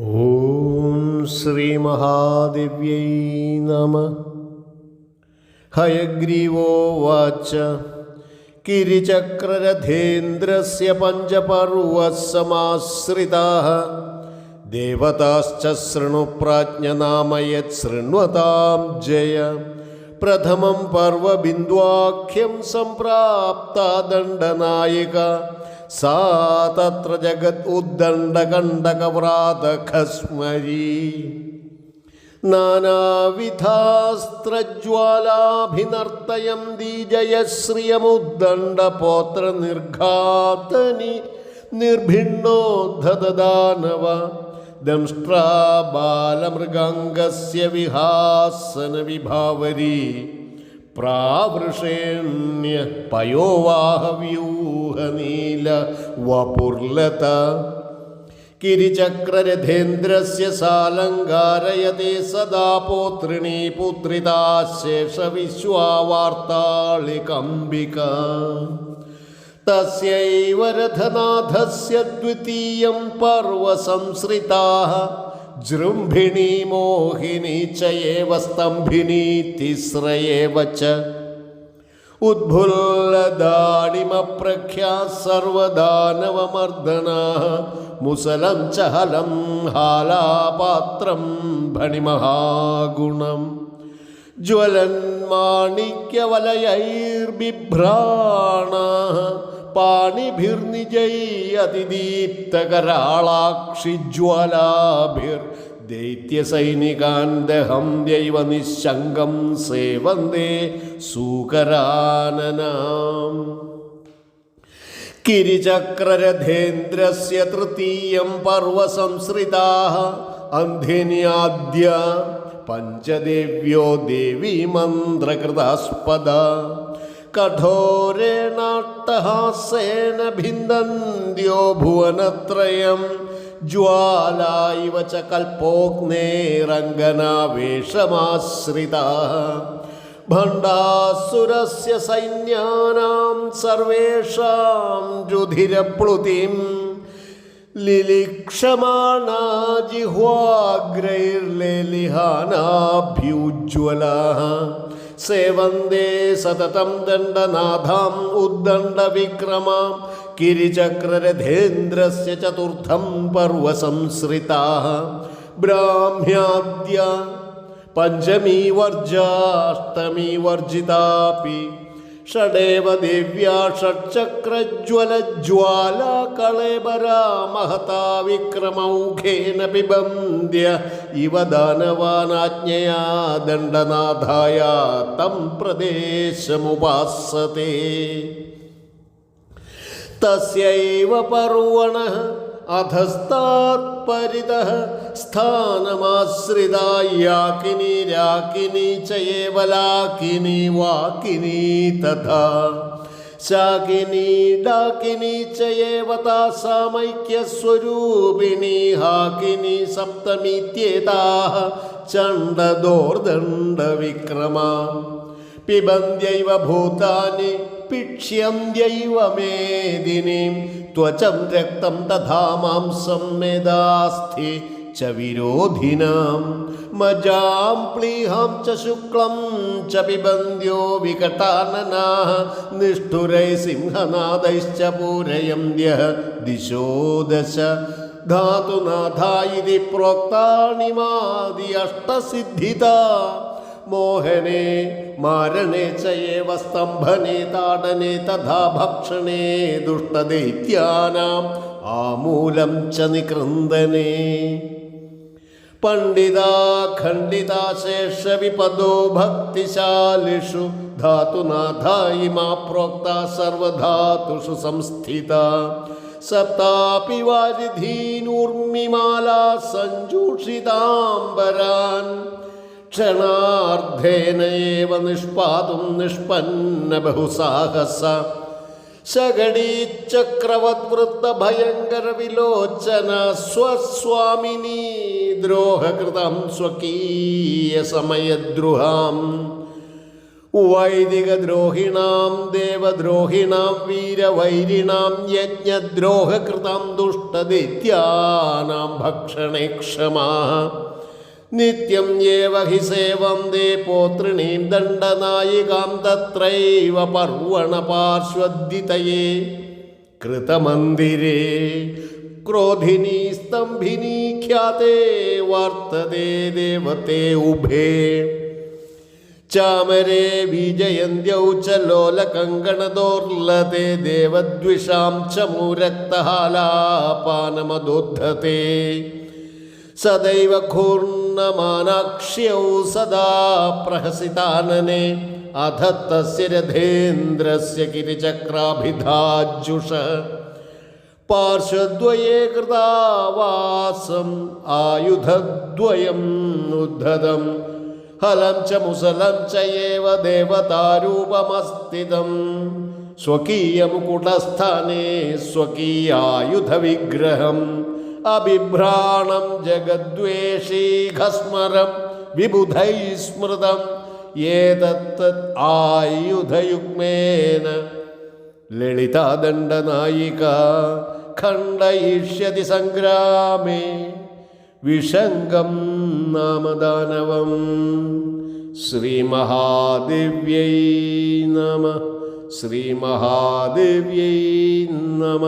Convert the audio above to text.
ഓം ശ്രീ മഹാദിവ്യൈ നമ ഹയഗ്രീവോവാച്ച കിരിചക്രരഥേന്ദ്രസ്യ പഞ്ചപർവസമാശ്രിതാഃ. ദേവതാശ്ച ശൃണു പ്രാജ്ഞനാമയത് ശൃണ്വതാം ജയ. പ്രഥമം പർവബിന്ദുവാഖ്യം സംപ്രാപ്ത ദണ്ഡനായിക सा तत्र जगत् उद्दण्डकण्डकव्रातखस्मरी नानाविधास्त्रज्वालाभिनर्तयं दीजयश्रियमुद्दण्डपोत्रनिर्घातनि निर्भिन्नोद्धतदानव दंष्ट्रा बालमृगाङ्गस्य विहासनविभावरी പ്രാവൃഷേണ്യ പയോവാഹവ്യൂഹനീല വപുർലത. കിരിചക്രരഥേന്ദ്രസ്യ സാലങ്കാരയത്തെ സദാ പോത്രിണീ പുത്രിതാശേഷവിശ്വാവാർത്താളികമ്പിക. തസ്യൈവ രഥനാഥസ്യ ദ്വിതീയം പർവസംശ്രിതാः ജൃംഭിണി മോഹിനി ച ഏവ സ്തംഭിനി തിസ്ര ഏവ ച ഉദ്ഭുല്ലദാടിമപ്രഖ്യാ സർവദാനവമർദ്ദനാ. മുസലം ചഹലം ഹലം ഹാലാപാത്രം ഭണിമഹാഗുണം. ജ്വലൻ മാണിക്യവലയൈർബിഭ്രാണ ദൈത്യസൈനികാന്തഹം ദൈവ നിശങ്കം സേവന്തേ സൂകരാനനാം. കിരിചക്രരഥേന്ദ്രസ്യ തൃതീയം പർവസംശ്രിതാः അന്ധിന്യാദ്യ പഞ്ചദേവ്യോ ദേവീ മന്ത്രകൃതാസ്പദ. കഠോരേണാട്ടഹാസേന ഭിന്ദന്ത്യോ ഭുവനത്രയം. ജ്വാല ഇവ ച കൽപ്പോഗ്നേരംഗനാവേഷമാശ്രിത ഭണ്ഡാസുരസ്യ സൈന്യാനാം സർവേഷാം രുധിരപ്ലുതിം. ലിലിക്ഷമാണാ सेवन्दे सततं विक्रम उद्दण्डविक्रमां से चतुर्थं पर्व ब्राह्म्याद्या पंचमी वर्जाष्टमी वर्जिता വർജിതാപി ഷഡേവ ദിവ്യാ ഷഡ്ചക്രജ്വലജ്വാല കളേബരാ മഹതാ വിക്രമൗഖേന പിബന്ധ്യ ഇവ ദാനവാനാജ്ഞയാ ദണ്ഡനാഥായ തം പ്രദേശമുപാസത്തെ തസ്യൈവ പർവണഃ അധസ്താത്പരിതഃ സ്ഥാനമാശ്രിതാ യാക്കിനി രാക്കിനി ചയേവ ലാക്കിനി വാക്കിനി തഥാ. ശാകിനി ഡാകിനി ചയേവ താസാമൈക്യസ്വരൂപിണി ഹാകിനി സപ്തമീത്യേതാः ചണ്ഡദോർദണ്ഡവിക്രമാ. പിബന്ധ്യൈവ ഭൂതാനി പിക്ഷ്യന്ത്യൈവ മേദിനീം त्वचं रक्तं तथा मांसं मेदास्थि च विरोधिनां मजां प्लीहां च शुक्लं च पिबन्ध्यो विकटाननाः निष्ठुरैः सिंहनादैश्च पूरयन्त्यः दिशो दश धातुनाथा इति प्रोक्ताणिमादि अष्टसिद्धिता മോഹനെ മാരണേ ചയേവ സ്തംഭനെ താടനെ തഥാ ഭക്ഷണേ ദുഷ്ടദൈത്യാനാം ആമൂലം ച നികൃന്ദനേ പണ്ഡിതാ ഖണ്ഡിതാശേഷ വിപദോ ഭക്തിശാലിഷു ധാതുനാഥാ ഇമാ പ്രോക്ത സർവധാതുഷു സംസ്ഥിത. സപ്താപി വാരിധീനൂർമിമാല സഞ്ജൂഷിതാംബരാൻ ക്ഷണാർദ്ധേന ഏവ നിഷ്പാതും നിഷ്പന്ന ബഹുസാഹസ. ശകടീചക്രവദ്വൃത്ത ഭയങ്കര വിലോചന സ്വസ്വാമിനി ദ്രോഹകൃതം സ്വകീയ സമയദ്രുഹാം. വൈദികദ്രോഹിണാം ദേവദ്രോഹിണാം വീരവൈരിണാം യജ്ഞദ്രോഹകൃതം ദുഷ്ടദിത്യാനാം ഭക്ഷണേ ക്ഷമാ. നിത്യം ഏവ ഹി സേവന്തേ പോത്രിണീം ദണ്ഡനായികാം തത്രൈവ പർവണ പാർശ്വദ്ധിതയേ. കൃതമന്ദിരേ ക്രോധിനി സ്തംഭിനി ഖ്യാതേ വാർത്തതേ ദേവത്തെ ഉഭേ. ചാമരേ വിജയന്ത്യൗ ച ലോലകങ്കണദോർലത്തെ ദേവദ്വിഷാം ച മൂരക്തഹാലാപാനമദോദ്ധത്തെ സദൈവ ഘൂർണമാനാക്ഷ്യൗ സദാ പ്രഹസിതാനനെ അധ തസ്യ രഥേന്ദ്രസ്യ കിരിചക്രാഭിധാജുഷ പാർശ്വദ്വയേ കൃതാവാസം ആയുധദ്വയം ഉദ്ധതം. ഹലം ച മുസലം ച ഏവ ദേവതാരൂപമസ്ഥിതം. സ്വകീയമുകുടസ്ഥാനെ സ്വകീയായുധവിഗ്രഹം. അഭിഭ്രാണം ജഗദ്വേഷീഘസ്മരം വിബുധൈ സ്മൃതം ഏതത്തത് ആയുധയുഗ്മേന. ലളിതാദണ്ഡനായിക ഖണ്ഡയിഷ്യതി സംഗ്രാമേ വിഷംഗം നാമദാനവം ശ്രീമഹാദിവ്യൈ നമ ശ്രീമഹാദിവ്യൈ നമ.